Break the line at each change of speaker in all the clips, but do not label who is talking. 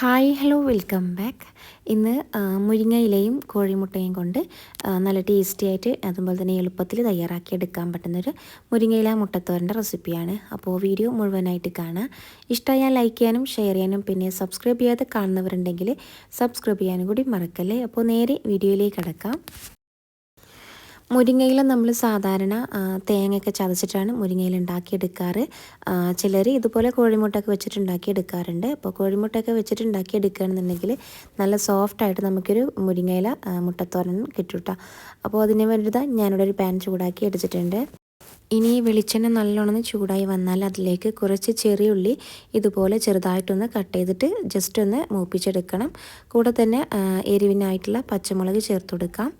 Hi hello welcome back ഇന്ന് മുരിങ്ങയിലയും കോഴിമുട്ടയും കൊണ്ട് നല്ല ടേസ്റ്റി ആയിട്ട് അതുപോലെ തന്നെ എളുപ്പത്തിൽ തയ്യാറാക്കി എടുക്കാൻ പറ്റുന്നൊരു മുരിങ്ങയില മുട്ടത്തോരന്റെ റെസിപ്പിയാണ് അപ്പോൾ വീഡിയോ മുഴുവനായിട്ട് കാണുക ഇഷ്ടമായാൽ ലൈക്ക് ചെയ്യാനും ഷെയർ ചെയ്യാനും പിന്നെ സബ്സ്ക്രൈബ് ചെയ്യാതെ കാണുന്നവരുണ്ടെങ്കിൽ സബ്സ്ക്രൈബ് ചെയ്യാനും കൂടി മറക്കല്ലേ? അപ്പോൾ നേരെ വീഡിയോയിലേക്ക് കിടക്കാം. മുരിങ്ങയില നമ്മൾ സാധാരണ തേങ്ങയൊക്കെ ചതച്ചിട്ടാണ് മുരിങ്ങയില ഉണ്ടാക്കിയെടുക്കാറ്. ചിലർ ഇതുപോലെ കോഴിമുട്ടൊക്കെ വെച്ചിട്ട് ഉണ്ടാക്കിയെടുക്കാറുണ്ട്. അപ്പോൾ കോഴിമുട്ടയൊക്കെ വെച്ചിട്ട് ഉണ്ടാക്കിയെടുക്കുകയാണെന്നുണ്ടെങ്കിൽ നല്ല സോഫ്റ്റായിട്ട് നമുക്കൊരു മുരിങ്ങയില മുട്ടത്തോരൻ കിട്ടൂട്ട. അപ്പോൾ അതിന് വേണ്ടിയിട്ട് ഞാനിവിടെ ഒരു പാൻ ചൂടാക്കി എടുത്തിട്ടുണ്ട്. ഇനി വെളിച്ചെണ്ണ നല്ലോണം ചൂടായി വന്നാൽ അതിലേക്ക് കുറച്ച് ചെറിയുള്ളി ഇതുപോലെ ചെറുതായിട്ടൊന്ന് കട്ട് ചെയ്തിട്ട് ജസ്റ്റ് ഒന്ന് മൂപ്പിച്ചെടുക്കണം. കൂടെ തന്നെ എരിവിനായിട്ടുള്ള പച്ചമുളക് ചേർത്ത് കൊടുക്കാം.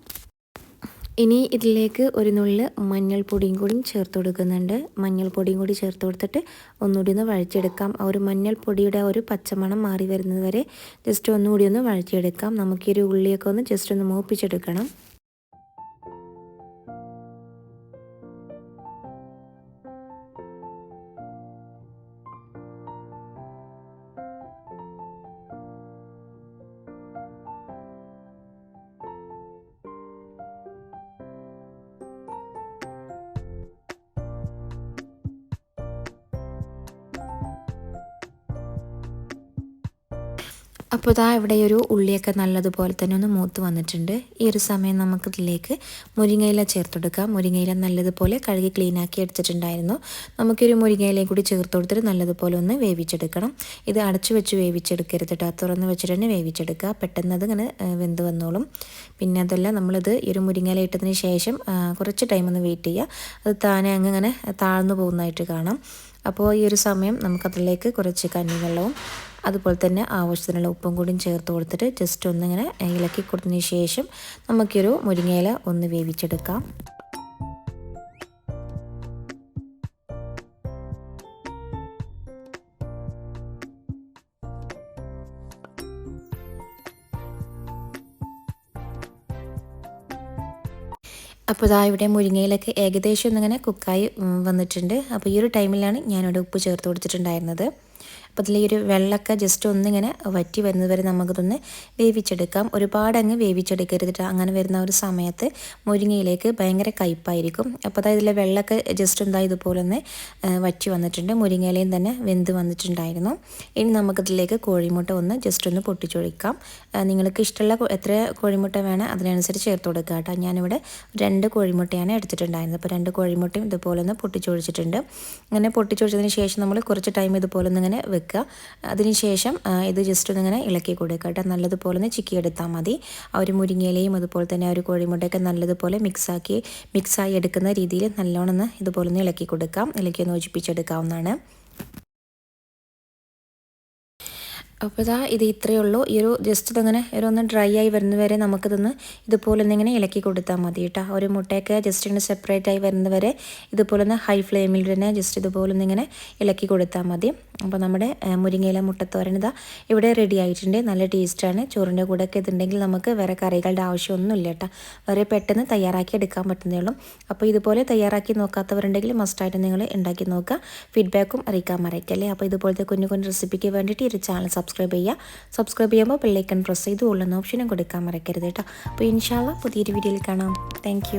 ഇനി ഇതിലേക്ക് ഒരു നുള്ളിൽ മഞ്ഞൾപ്പൊടിയും കൂടി ചേർത്ത് കൊടുക്കുന്നുണ്ട്. മഞ്ഞൾപ്പൊടിയും കൂടി ചേർത്ത് കൊടുത്തിട്ട് ഒന്നുകൂടി ഒന്ന് വഴച്ചെടുക്കാം ആ ഒരു മഞ്ഞൾപ്പൊടിയുടെ ഒരു പച്ചമണം മാറി വരുന്നത് വരെ ജസ്റ്റ് ഒന്നുകൂടി ഒന്ന് വഴച്ചെടുക്കാം നമുക്ക് ഈ ഒരു ഉള്ളിയൊക്കെ ഒന്ന് ജസ്റ്റ് ഒന്ന് മൂപ്പിച്ചെടുക്കണം. അപ്പോൾ ഇതാ ഇവിടെ ഒരു ഉള്ളിയൊക്കെ നല്ലതുപോലെ തന്നെ ഒന്ന് മൂത്ത് വന്നിട്ടുണ്ട്. ഈ ഒരു സമയം നമുക്കിതിലേക്ക് മുരിങ്ങയില ചേർത്തെടുക്കാം. മുരിങ്ങയില നല്ലതുപോലെ കഴുകി ക്ലീനാക്കി എടുത്തിട്ടുണ്ടായിരുന്നു. നമുക്കൊരു മുരിങ്ങയിലയും കൂടി ചേർത്ത് കൊടുത്തിട്ട് നല്ലതുപോലെ ഒന്ന് വേവിച്ചെടുക്കണം. ഇത് അടച്ചു വെച്ച് വേവിച്ചെടുക്കരുത് കേട്ടോ തുറന്ന് വെച്ചിട്ട് തന്നെ വേവിച്ചെടുക്കുക. പെട്ടെന്ന് അത് ഇങ്ങനെ വെന്ത് വന്നോളും. പിന്നെ അതല്ല നമ്മളിത് ഈ ഒരു മുരിങ്ങയില ഇട്ടതിന് ശേഷം കുറച്ച് ടൈം ഒന്ന് വെയിറ്റ് ചെയ്യുക. അത് താനെ അങ്ങ് ഇങ്ങനെ താഴ്ന്നു പോകുന്നതായിട്ട് കാണാം. അപ്പോൾ ഈ ഒരു സമയം നമുക്കതിലേക്ക് കുറച്ച് കഞ്ഞിവെള്ളവും അതുപോലെ തന്നെ ആവശ്യത്തിനുള്ള ഉപ്പും കൂടിയും ചേർത്ത് കൊടുത്തിട്ട് ജസ്റ്റ് ഒന്നിങ്ങനെ ഇളക്കി കൊടുത്തതിന് ശേഷം നമുക്കൊരു മുരിങ്ങയില ഒന്ന് വേവിച്ചെടുക്കാം. അപ്പോൾ ഇതാ ഇവിടെ മുരിങ്ങയിലൊക്കെ ഏകദേശം ഒന്നിങ്ങനെ കുക്കായി വന്നിട്ടുണ്ട്. അപ്പോൾ ഈ ഒരു ടൈമിലാണ് ഞാനിവിടെ ഉപ്പ് ചേർത്ത് കൊടുത്തിട്ടുണ്ടായിരുന്നത്. അപ്പോൾ അതിൽ ഈ ഒരു വെള്ളമൊക്കെ ജസ്റ്റ് ഒന്നിങ്ങനെ വറ്റി വരുന്നത് വരെ നമുക്കിതൊന്ന് വേവിച്ചെടുക്കാം. ഒരുപാട് അങ്ങ് വേവിച്ചെടുക്കരുതിട്ട് അങ്ങനെ വരുന്ന ഒരു സമയത്ത് മുരിങ്ങയിലേക്ക് ഭയങ്കര കയ്പായിരിക്കും. അപ്പോൾ അതായത് ഇതിലെ വെള്ളമൊക്കെ ജസ്റ്റ് എന്താ ഇതുപോലെ ഒന്ന് വറ്റി വന്നിട്ടുണ്ട്. മുരിങ്ങയിലയും തന്നെ വെന്ത് വന്നിട്ടുണ്ടായിരുന്നു. ഇനി നമുക്കിതിലേക്ക് കോഴിമുട്ട ഒന്ന് ജസ്റ്റ് ഒന്ന് പൊട്ടിച്ചൊഴിക്കാം. നിങ്ങൾക്ക് ഇഷ്ടമുള്ള എത്ര കോഴിമുട്ട വേണം അതിനനുസരിച്ച് ചേർത്ത് കൊടുക്കുക കേട്ടോ ഞാനിവിടെ രണ്ട് കോഴിമുട്ടയാണ് എടുത്തിട്ടുണ്ടായിരുന്നത്. അപ്പോൾ രണ്ട് കോഴിമുട്ടയും ഇതുപോലെ ഒന്ന് പൊട്ടിച്ചൊഴിച്ചിട്ടുണ്ട്. അങ്ങനെ പൊട്ടിച്ചൊഴിച്ചതിന് ശേഷം നമ്മൾ കുറച്ച് ടൈം ഇതുപോലെ ഒന്ന് ഇങ്ങനെ വെക്കുക. അതിനുശേഷം ഇത് ജസ്റ്റ് ഒന്നിങ്ങനെ ഇളക്കി കൊടുക്കുക കേട്ടോ. നല്ലതുപോലെ ഒന്ന് ചിക്കി എടുത്താൽ മതി. ആ ഒരു മുരിങ്ങയിലയും അതുപോലെ തന്നെ ആ ഒരു കോഴിമുട്ടയൊക്കെ നല്ലതുപോലെ മിക്സാക്കി മിക്സായി എടുക്കുന്ന രീതിയിൽ നല്ലോണം ഇതുപോലെ ഒന്ന് ഇളക്കി കൊടുക്കാം. ഇളക്കി ഒന്ന് യോജിപ്പിച്ചെടുക്കാവുന്നതാണ്. അപ്പോൾ ഇതാ ഇത് ഇത്രയേ ഉള്ളൂ. ഈ ഒരു ജസ്റ്റ് ഇതങ്ങനെ ഒരു ഒന്ന് ഡ്രൈ ആയി വരുന്നവരെ നമുക്കിതൊന്ന് ഇതുപോലെ ഒന്ന് ഇങ്ങനെ ഇളക്കി കൊടുത്താൽ മതി കേട്ടോ. ഒരു മുട്ടയൊക്കെ ജസ്റ്റ് ഒന്ന് സെപ്പറേറ്റ് ആയി വരുന്നവരെ ഇതുപോലെ ഒന്ന് ഹൈ ഫ്ലെയിമിൽ തന്നെ ജസ്റ്റ് ഇതുപോലെ ഒന്ന് ഇങ്ങനെ ഇളക്കി കൊടുത്താൽ മതി. അപ്പോൾ നമ്മുടെ മുരിങ്ങയില മുട്ടത്തോരൻ ഇതാ ഇവിടെ റെഡി ആയിട്ടുണ്ട്. നല്ല ടേസ്റ്റാണ് ചോറിന്റെ കൂടെ ഒക്കെ ഇതുണ്ടെങ്കിൽ നമുക്ക് വേറെ കറികളുടെ ആവശ്യമൊന്നുമില്ല കേട്ടോ. വേറെ പെട്ടെന്ന് തയ്യാറാക്കി എടുക്കാൻ പറ്റുന്നേ ഉള്ളൂ. അപ്പോൾ ഇതുപോലെ തയ്യാറാക്കി നോക്കാത്തവരുണ്ടെങ്കിൽ മസ്റ്റായിട്ട് നിങ്ങൾ ഉണ്ടാക്കി നോക്കുക. ഫീഡ്ബാക്കും അറിയിക്കാൻ മറിയിക്കല്ലേ അപ്പോൾ ഇതുപോലത്തെ കുഞ്ഞു കുഞ്ഞു റെസിപ്പിക്ക് വേണ്ടിയിട്ട് ഈ ചാനൽ സബ്സ്ക്രൈബ് സബ്സ്ക്രൈബ് ചെയ്യുക. സബ്സ്ക്രൈബ് ചെയ്യുമ്പോൾ ബെല്ലൈക്കൺ പ്രസ് ചെയ്ത് ഉള്ളുന്ന ഓപ്ഷനും കൊടുക്കാൻ മറക്കരുത് കേട്ടോ. അപ്പോൾ ഇൻഷാല്ല പുതിയൊരു വീഡിയോയിൽ കാണാം. താങ്ക്